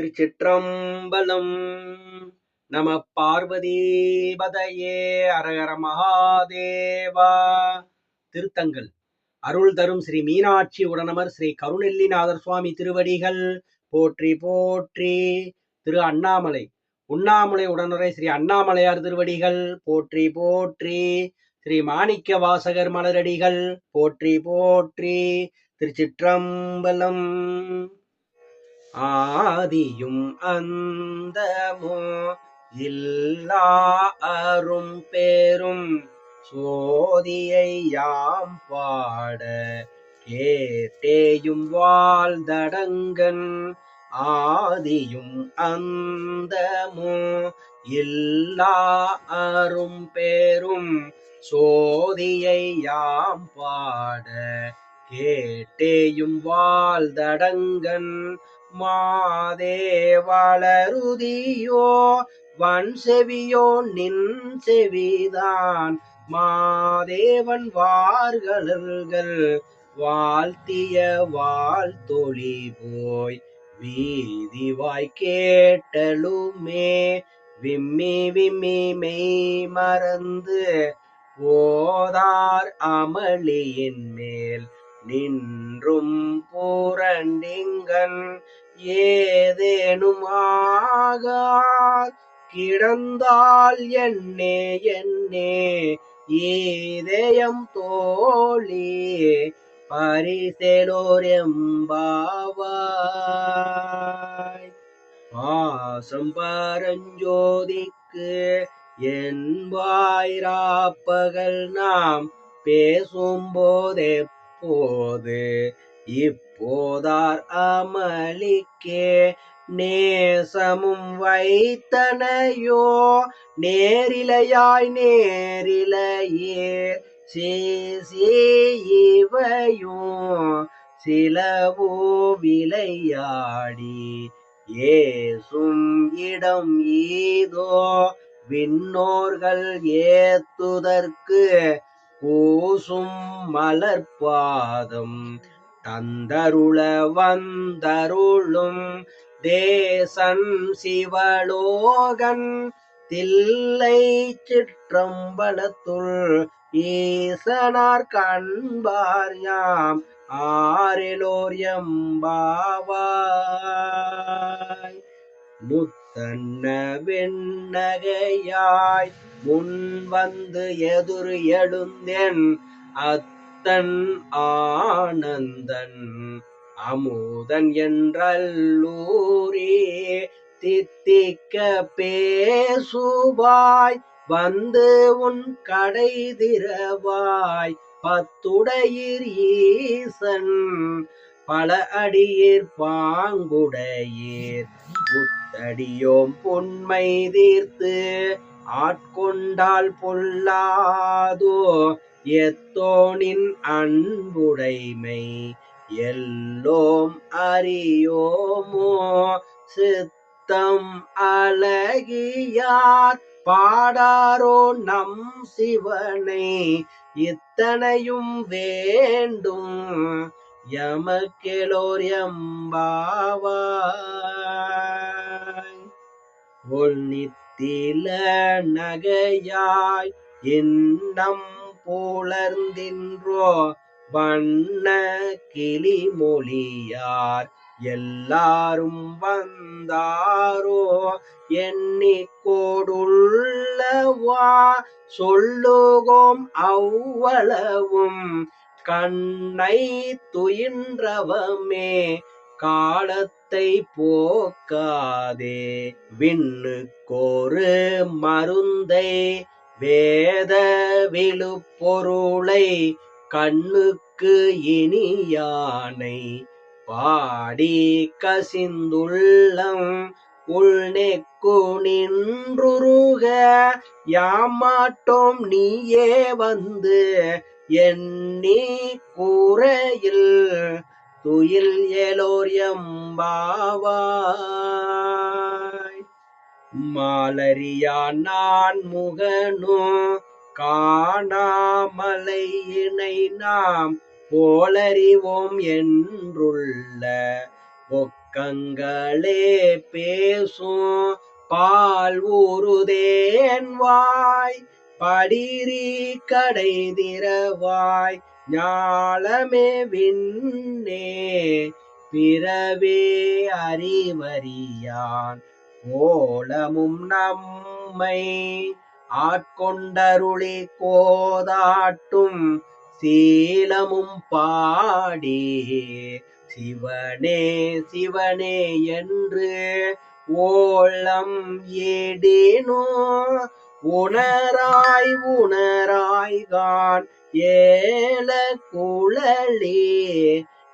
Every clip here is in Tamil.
திருச்சிற்றம்பலம். நம பார்வதீபதையே அரகர மகாதேவா. திருத்தங்கள். அருள் தரும் ஸ்ரீ மீனாட்சி உடனமர் ஸ்ரீ கருணெல்லிநாதர் சுவாமி திருவடிகள். போற்றி போற்றி. திரு அண்ணாமலை. உண்ணாமலை உடனுரை ஸ்ரீ அண்ணாமலையார் திருவடிகள். போற்றி போற்றி. ஸ்ரீ மாணிக்க வாசகர் மலரடிகள். போற்றி போற்றி. திருச்சிற்றம்பலம். ஆதியும் அந்தமோ இல்லா அரும் பேரும் சோதியை யாம் பாட கேட்டேயும் வாழ்தடங்கன் ஆதியும் அந்தமோ இல்லா அரும் பேரும் சோதியை யாம் பாட கேட்டேயும் வாழ்தடங்கன் மாதே வளருதியோ வன் செவியோ நின் செவிதான். மாதேவன் வார்களர்கள் வாழ்த்திய வாழ்த்தொழி போய் வீதிவாய் கேட்டலுமே விம்மி விம்மி மெய் மறந்து போதார் அமளியின் மேல் நின்றும் பூரண்டிங்கன் ஏதேனும் ஆகார் கிடந்தால் என்னே என்னே ஈதயம் தோழியே பரிசேலோர் எம்பாவாய். பாசம் பரஞ்சோதிக்கு என் வாயிராப்பகல் நாம் பேசும்போதே போது இப்போதார் அமளிக்கே நேசமும் வைத்தனையோ நேரிலையாய் நேரிலையே இவையும் சிலவோ விளையாடி ஏசும் இடம் ஈதோ விண்ணோர்கள் ஏத்துதற்கு கூசும் மலர்பாதம் தந்தருள வந்தருளும் தேசன் சிவலோகன் தில்லை சிற்றம்பலத்துள் ஈசனார் கண்பார் யாம் ஆரிலோர் எம்பாவாய். முத்தன்ன வெண்ணகையாய் முன் வந்து எதிர் எழுந்தேன் அத்தன் ஆனந்தன். அமுதன் என்றல்லூரே தித்திக்க பேசுவாய் வந்து உன் கடை திரவாய் பத்துடையீர் ஈசன் பல அடியீர் பாங்குடையீர். புத்தடியோம் பொன்மை தீர்த்து ஆட்கொண்டால் பொல்லாதோ? எத்தோனின் அன்புடைமை எல்லோம் அறியோமோ? சித்தம் அழகியார் பாடாரோ நம் சிவனை? இத்தனையும் வேண்டும் எமக்கெலோர் எம்பாவாய் ஒல் நித்தில நகையாய் இன்னம் புலர்ந்தின்றோ வண்ண கிளி மொழியார் எல்லாரும் வந்தாரோ எண்ணிக்கோடுள்ளவா சொல்லுகோம் அவ்வளவும். கண்ணை துயின்றவமே காலத்தை போக்காதே. விண்ணுக்கொரு மருந்தை வேத விழுப்பொருளை கண்ணுக்கு இனியானை பாடி கசிந்துள்ளம். உள்நெக்கு நின்றுருக யாமாட்டோம் நீயே வந்து எண்ணி கூறையில் துயில் ஏலோர் எம்பாவாய். மாலரியா நான் முகனோ காணாமலை இணை நாம் போலறிவோம் என்றுள்ள ஒக்க பேசும் பால் ஊருதேன் வாய். படிரி கடை திறவாய் ஞாலமே விண்ணே பிறவே அறிவறியான் கோலமும் நம்மை ஆட்கொண்டருளி கோதாட்டும் சீலமும் பாடி சிவனே சிவனே என்று ஓளம் ஏடேனோ உணராய் உணராய்கான் ஏல குழலே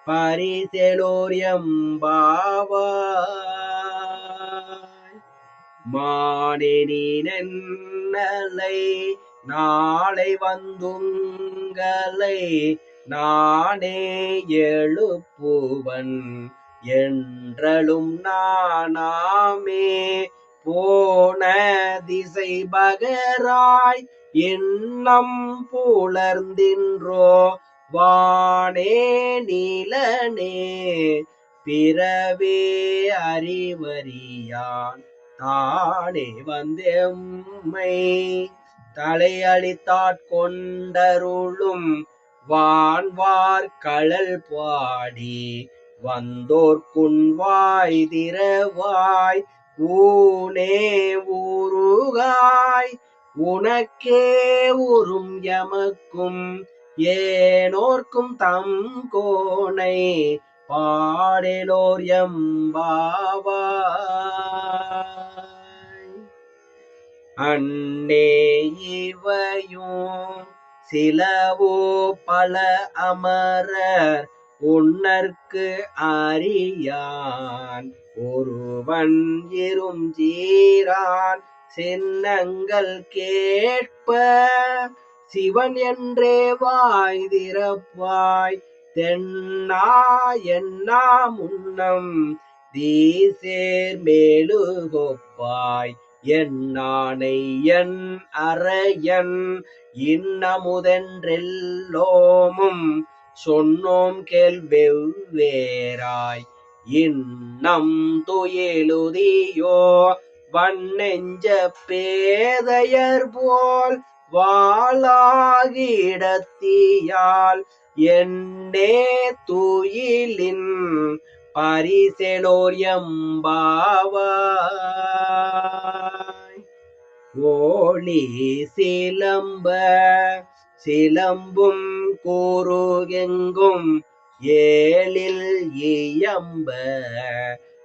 பரிசெலோரியம்பாவாய் மானினலை நாளை வந்துங்களை நானே எழுப்புவன் என்றலும் நானாமே போன திசை பகராய் எண்ணம் புலர்ந்தின்றோ வானே நீலனே பிறவே அறிவறியான் தானே வந்தெம்மை. தலையளித்தாட்கொண்டருளும் வான்வார் களல் பாடி வந்தோர்க்குன் வாய் திரவாய் ஊனே ஊருகாய் உனக்கே உறும் எமக்கும் ஏனோர்க்கும் தம் கோனை பாடலோர் எம்பாவாய் அன்னே இவையும் சிலவோ பல அமரர் உன்னற்கு அறியான். ஒருவன் இரும் ஜீரான். சின்னங்கள் கேட்ப சிவன் என்றே வாய் திறப்பாய். தென்னா என்னா முன்னம் தீசேர் மேலுகொப்பாய். என்னானை என் அறையன் இன்னமுதென்றெல்லோமும் சொன்னோம் கேள் வெவ்வேறாய். இன்னம் துயிலுதியோ வண்ணெஞ்ச பேதையர் போல் வாளாகிடத்தியால். என்னே துயிலின் பரிசெலோர் எம்பாவாய். ஓளி சிலம்ப சிலம்பும் கூறுகெங்கும் ஏழில் இயம்ப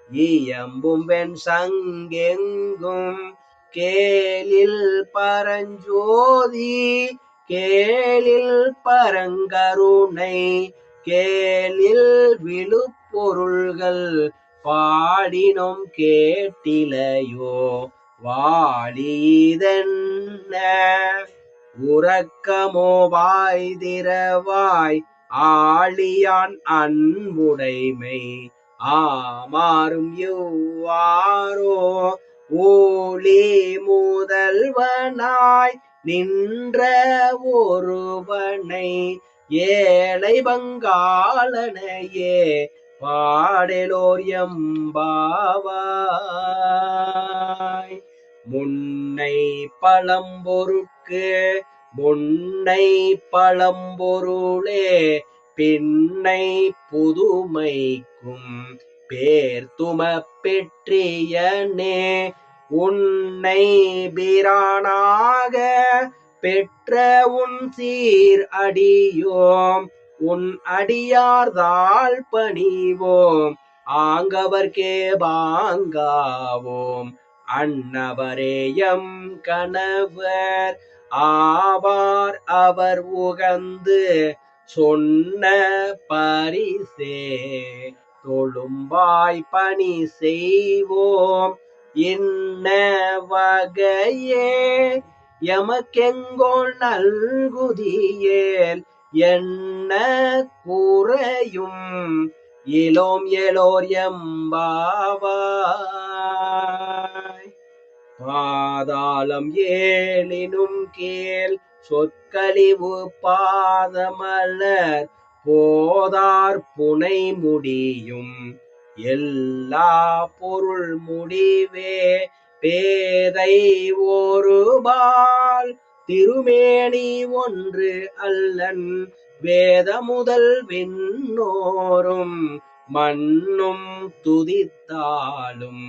இயம்பும் பெண் சங்கெங்கும் கேளில் பரஞ்சோதி கேளில் பரங்கருணை கேளில் விழுப்பொருள்கள் பாடினோம் கேட்டிலையோ வாழிதென்ன உறக்கமோ வாய் திறவாய் ஆழியான் அன்புடைமை. ஆமாறும் யுவாரோ ஊழி முதல்வனாய் நின்ற ஒருவனை ஏழை பங்காளனையே பாடலோர் எம்பாவாய். முன்னை பழம்பொருக்கு முன்னை பழம்பொருளே பின்னை புதுமைக்கும் பேர்த்தும பெற்றியனே உன்னை பிரானாக பெற்ற உன் சீர் அடியோம் உன் அடியார்தாள் பணிவோம் ஆங்கவர்க்கே பாங்காவோம் அன்னவரேயம் கணவர். ஆவார் அவர் உகந்து சொன்ன பரிசே. தொழும்பாய் பணி செய்வோம் என்ன வகையே? எமக்கெங்கோ நல்குதியேல் என்ன குறையும்? இலோம் எலோர் எம்பாவா பாதாளம் ஏழினும் கேள் சொற்கழிவு பாதமலர் போதார் புனை முடியும். எல்லா பொருள் முடிவே பேதை ஒரு பால் திருமேனி ஒன்று அல்லன் வேத முதல் விண்ணோரும் மண்ணும் துதித்தாலும்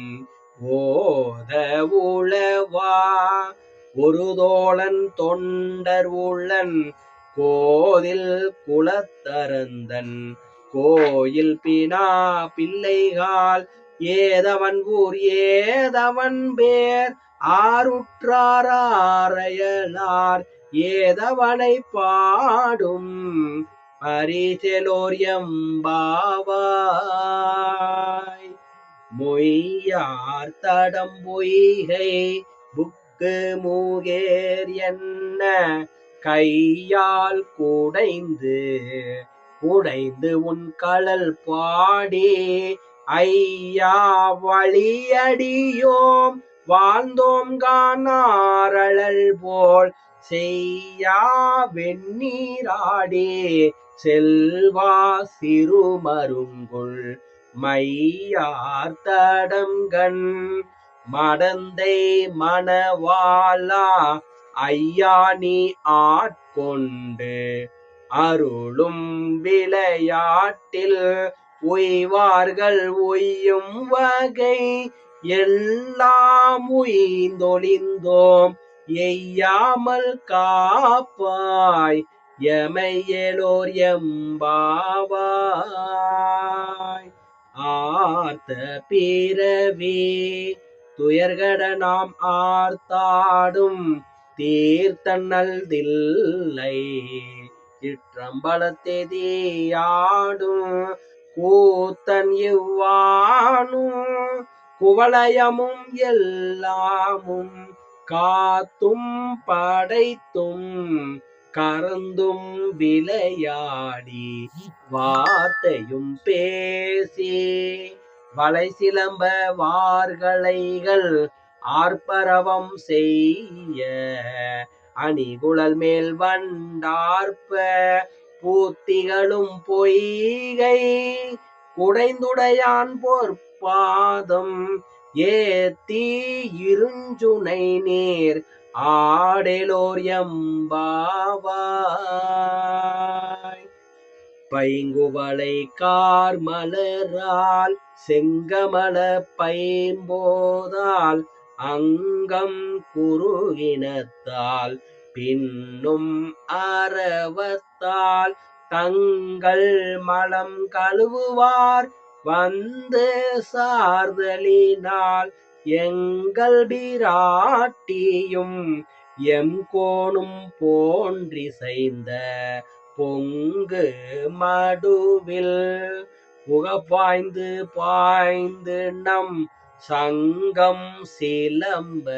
ஓத உளவா ஒரு தோழன் தொண்டர் உள்ளன் கோதில் குலத்தரந்தன். கோயில் பினா பிள்ளைகால் ஏதவன் ஊர் ஏதவன் பேர். ஆருற்றாரையலார் ஏதவனை பாடும் பரிசெலோர் எம்பாவாய். மொய்யார் தடம் பொய்கை புக்கு மூகேர் என்ன? கையால் குடைந்து குடைந்து உன் கடல் பாடி. ஐயா வழியடியோம் வாழ்ந்தோம் காணாரழல் போல். செய்யா வெண்ணீராடே செல்வா சிறுமருங்குள். மையார் தடங்கண் மடந்தை மணவாளா ஐயானி ஆட்கொண்டு அருளும் விளையாட்டில் உய்வார்கள் உய்யும் வகை. எல்லாம் உய்ந்தொழிந்தோம் எய்யாமல் காப்பாய் எமையலோர் எம்பாவாய். பார்த்த பேரவே துயர்கட நாம் ஆர்த்தாடும் தீர்த்தன்னல் தில்லை இற்றம்பலத்தெதியாடும் கூத்தன் இவ்வானும் குவலயமும் எல்லாமும் காத்தும் படைத்தும் கறந்தும் விளையாடி வார்த்தையும் பேசி. வளை சிலம்ப வார்களைகள் ஆர்ப்பரவம் செய்ய அணிகுழல் மேல் வண்டார்ப்ப பூத்திகளும் பொய்கை குடைந்துடையான் பொற்பாதம் ஏத்தி இருஞ்சுனை நீர் ஆடேலோர் எம்பாவாய் பைங்குவளை கார் மலரால் செங்கமல பைம்போதால் அங்கம் குறுகினத்தால் பின்னும் அறவத்தால் தங்கள் மலம் கழுவுவார் வந்து சார்தலினால் எங்கள் பிராட்டியும் எம் கோணும் போன்றி செய்த பொங்கு மடுவில் புகப்பாய்ந்து பாய்ந்து நம் சங்கம் சிலம்ப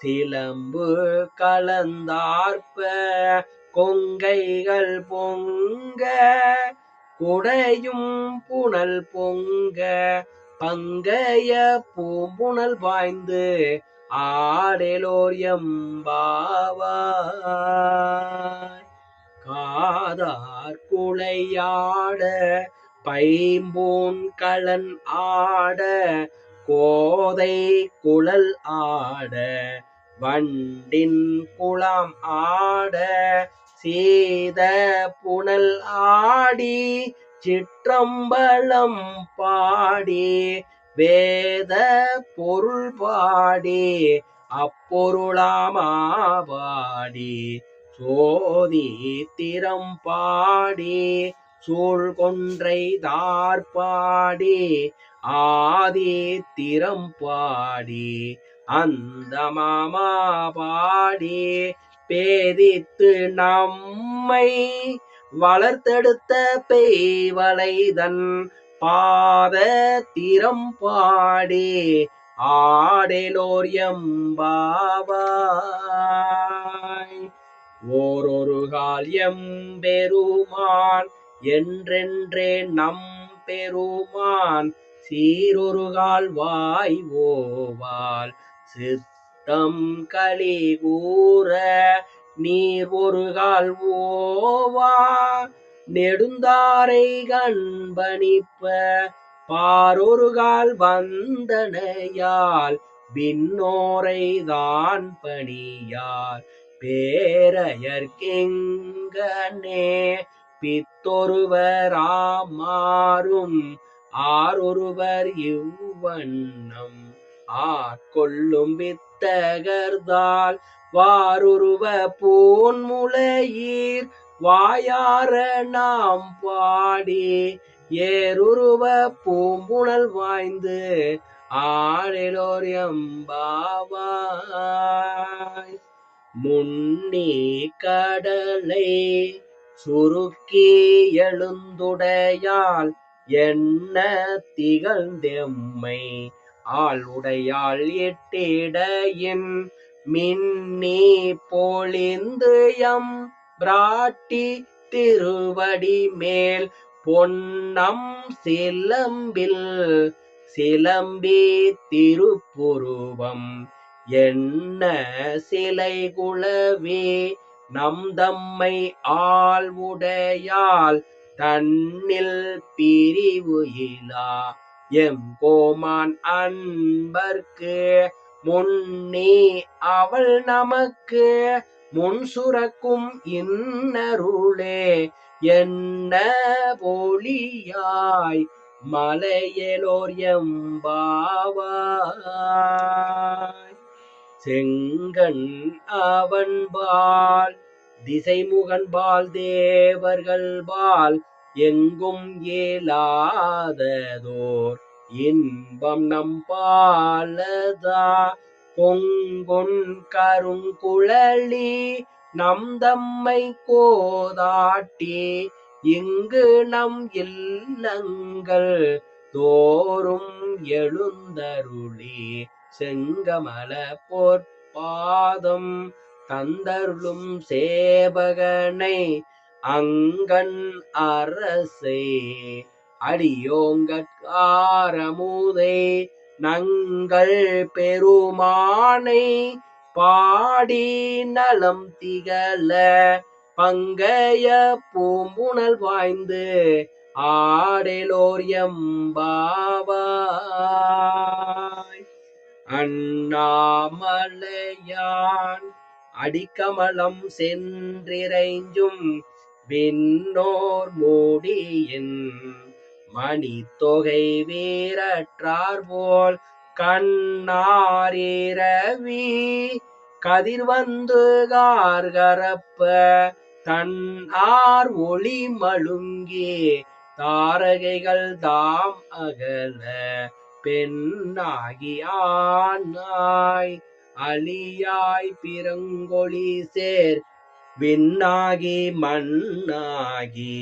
சிலம்பு கலந்தார்ப்ப கொங்கைகள் பொங்க குடையும் புனல் பொங்க பங்கைய பூம்புணல் பாய்ந்து ஆடலோர் எம்பாவாய் காதார் குளையாட பைம்பூன் களன் ஆட கோதை குழல் ஆட வண்டின் குளம் ஆட சீத புனல் ஆடி சிற்றம்பலம் பாடி வேத பொருள் பாடி அப்பொருளாமாபாடி சோதி திறம் பாடி சூழ் கொன்றை தார்பாடி ஆதி திறம் பாடி அந்த மாமா பாடி பேதித்து நம்மை வளர்த்தெடுத்த பெய்வளைதன் பாத திறம் பாடி ஆடேலோர் எம்பாவாய். ஓரொரு கால் எம்பெருமான் என்றென்றே நம் பெருமான் சீரொரு கால் வாய் ஓவால் சித்தம் களி கூற நீர் ஒரு கால் ஓவா நெடுந்தாரை கண்பணிப்ப பாரொரு கால் வந்தனையால் விண்ணோரை தான் பணியார் பேரையர்க்கெங்கனே பித்தொருவராமாறும் ஆரொருவர் இவ்வண்ணம் ஆட்கொள்ளும் வித்தகர்தால் வாருருவ பூன்முளையீர் வாயார நாம் பாடி ஏருருவ பூம்புணல் வாய்ந்து ஆடிலோர் எம்பாவாய். முன்னி கடலை சுருக்கி எழுந்துடையால் என்ன திகழ்ந்தெம்மை? ஆள் எட்டிடையின் மின்னி பொழிந்து எம் பிராட்டி திருவடி மேல் பொன்னம் சிலம்பில் சிலம்பி திருப்புருவம். என்ன சிலை குளவே நம் தம்மை ஆள் தன்னில் பிரிவு இலா. எம் கோமான் அன்பர்க்கு முன்னே அவள் நமக்கு முன் சுரக்கும் இன்னருளே. என்ன போலியாய் மலையலோர் எம்பாவாய். செங்கண் அவன்பால் திசைமுகன்பால் தேவர்கள்பால் எங்கும் ஏலாததோர். இன்பம் நம்பாலதா பொங்கொன் கருங்குழலி நம் தம்மை கோதாட்டி இங்கு நம் இல்லங்கள் தோறும் எழுந்தருளி செங்கமல பொற்பாதம் தந்தருளும் சேவகனை அங்கன் அரசே. அடியோங்கட்காரமுதை நங்கள் பெருமானை பாடி நலம் திகழ பங்கைய பூம்புணல் வாய்ந்து ஆடலோர் எம்பாவாய். அண்ணாமலையான் அடிக்கமலம் சென்றிரைஞ்சும் விண்ணோர் மூடியின் மணி தொகை வீரற்றார் போல் கண்ணாரிரவி கதிர் வந்து கார்கரப்ப தன் ஆர் ஒளி மழுங்கே தாரகைகள் தாம் அகல பெண்ணாகி ஆனாய் அலியாய் பிறங்கொழி சேர் விண்ணாகி மண்ணாகி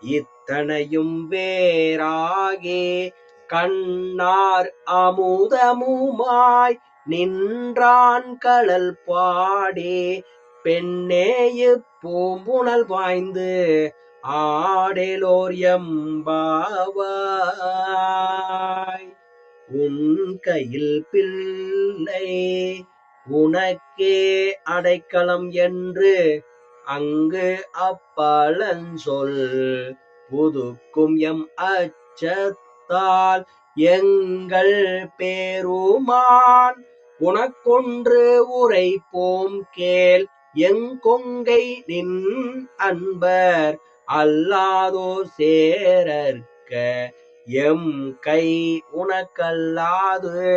இத்தனையும் வேறாகே கண்ணார் அமுதமுமாய் நின்றான் கடல் பாடி. பெண்ணேயு பூம்புணல் வாய்ந்து ஆடேலோர் எம்பாவாய். உன் கையில் பிள்ளை உனக்கே அடைக்கலம் என்று அங்கு அப்பழஞ்சொல் புதுக்கும் எம் அச்சத்தால் எங்கள் பேருமான் உனக்கொன்று உரைப்போம் கேள் எங்கொங்கை நின் அன்பர் அல்லாதோர் சேரற்க எம் கை உனக்கல்லாது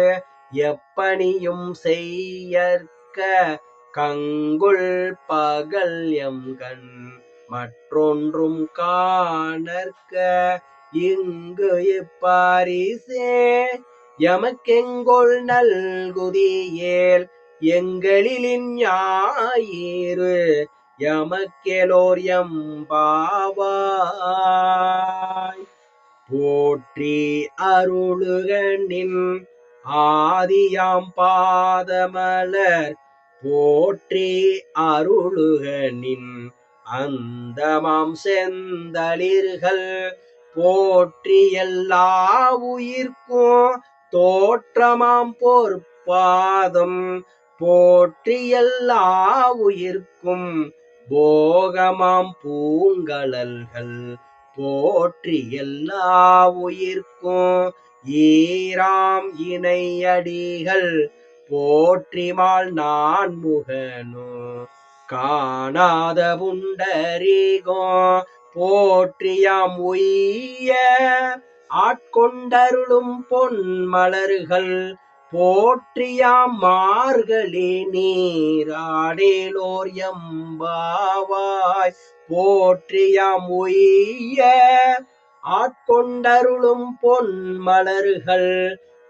எப்பணியும் செய்யற்க கங்குள் பகல் எம் கண் மற்றொன்றும் காணற்க. இங்கு இப்பாரிசே எமக்கெங்கொள் நல்குதியேல் எங்களிலின் ஞாயிறு எமக்கெலோர் எம் பாவாய். போற்றி அருளுகனின் ஆதியாம் பாதமலர் போற்றி அருளுகனின் அந்தமாம் செந்தளிர்கள். போற்றி எல்லா உயிர்க்கும் தோற்றமாம் பொற்பாதம். போற்றி எல்லா உயிர்க்கும் போகமாம் பூங்கலல்கள் போற்றி எல்லா உயிர்க்கும் ஈராம் இணையடிகள். போற்றிமாள் நான் முகனோ காணாத புண்டரீகோ போற்றியாம் உய்ய ஆட்கொண்டருளும் பொன் மலர்கள் போற்றியாம் மார்களே நீராடேலோர் எம்பாவாய் போற்றியாம் உய்ய ஆட்கொண்டருளும் பொன் மலர்கள்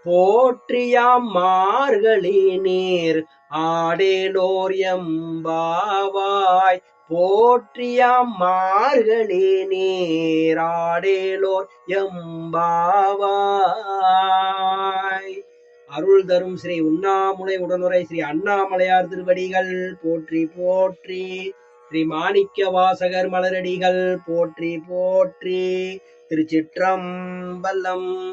போற்றியாம் மார்கழி நீர். ஆடேலோர் எம்பாவாய். போற்றியாம் மார்கழி நீர். ஆடேலோர் எம்பாவாய். அருள் தரும் ஸ்ரீ உண்ணாமுலை உடனுரை ஸ்ரீ அண்ணாமலையார் திருவடிகள். போற்றி போற்றி. ஸ்ரீ மாணிக்க வாசகர் மலரடிகள். போற்றி போற்றி. திருச்சிற்றம்பலம்.